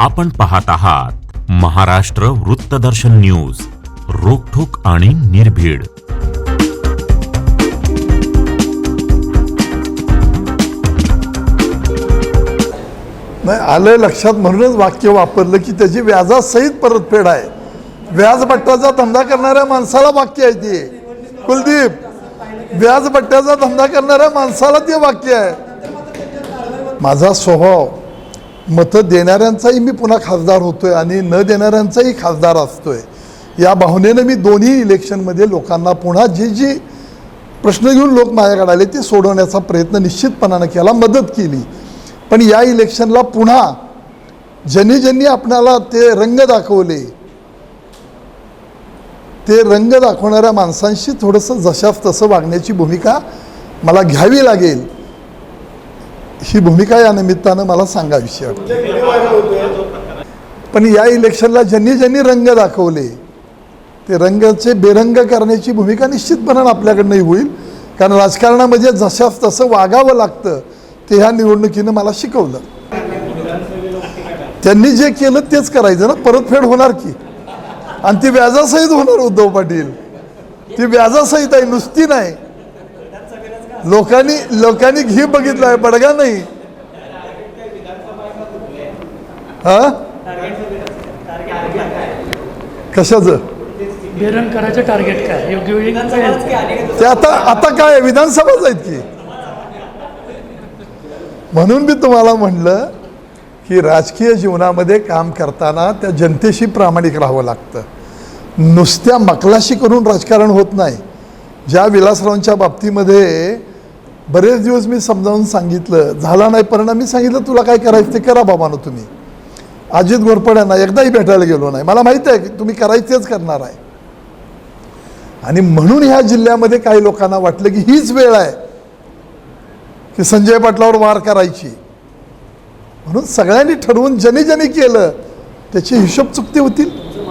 आपण पाहत आहात महाराष्ट्र वृत्तदर्शन न्यूज रोखोक आणि निर्भीड. नाही आलं लक्षात म्हणूनच वाक्य वापरलं की त्याची व्याजासहित परतफेड आहे. व्याजपट्ट्याचा धंदा करणाऱ्या माणसाला वाक्य आहे ते. कुलदीप व्याजपट्ट्याचा धंदा करणाऱ्या माणसाला ते वाक्य आहे. माझा स्वभाव मतं देणाऱ्यांचाही मी पुन्हा खासदार होतो आहे आणि न देणाऱ्यांचाही खासदार असतो आहे या भावनेनं मी दोन्ही इलेक्शनमध्ये लोकांना पुन्हा जे जी प्रश्न घेऊन लोक माझ्याकडे आले ते सोडवण्याचा प्रयत्न निश्चितपणानं केला मदत केली. पण या इलेक्शनला पुन्हा ज्यांनी ज्यांनी आपणाला ते रंग दाखवले ते रंग दाखवणाऱ्या माणसांशी थोडंसं जशास तसं वागण्याची भूमिका मला घ्यावी लागेल. ही भूमिका या निमित्तानं मला सांगावीशी वाटते. पण या इलेक्शनला ज्यांनी ज्यांनी रंग दाखवले ते रंगाचे बेरंग करण्याची भूमिका निश्चितपणानं आपल्याकडनंही होईल. कारण राजकारणामध्ये जशास तसं वागावं लागतं ते ह्या निवडणुकीनं मला शिकवलं. त्यांनी जे केलं तेच करायचं ना. परतफेड होणार की? आणि ती व्याजासहित होणार उद्धव पाटील. ती व्याजासहित आहे नुसती नाही. लोकांनी लोकांनी घी बघितलं आहे बडगा नाही. हा? कशाचं? करायचं टार्गेट काय? योग्य वेळी. ते आता आता काय? आहे? विधानसभाच आहेत की? म्हणून मी तुम्हाला म्हणलं की राजकीय जीवनामध्ये काम करताना त्या जनतेशी प्रामाणिक राहावं लागतं. नुसत्या मकलाशी करून राजकारण होत नाही. ज्या विलासरावांच्या बाबतीमध्ये बरेच दिवस मी समजावून सांगितलं. झाला नाही परिणाम मी सांगितलं तुला काय करायचं ते करा बाबानं तुम्ही. अजित घोरपड्यांना एकदाही भेटायला गेलो नाही. मला माहिती आहे की तुम्ही करायचेच तेच करणार आहे. आणि म्हणून ह्या जिल्ह्यामध्ये काही लोकांना वाटलं की हीच वेळ आहे की संजय पाटलावर वार करायची. म्हणून सगळ्यांनी ठरवून ज्यांनी ज्यांनी केलं. त्याचे हिशोब चुकते होतील.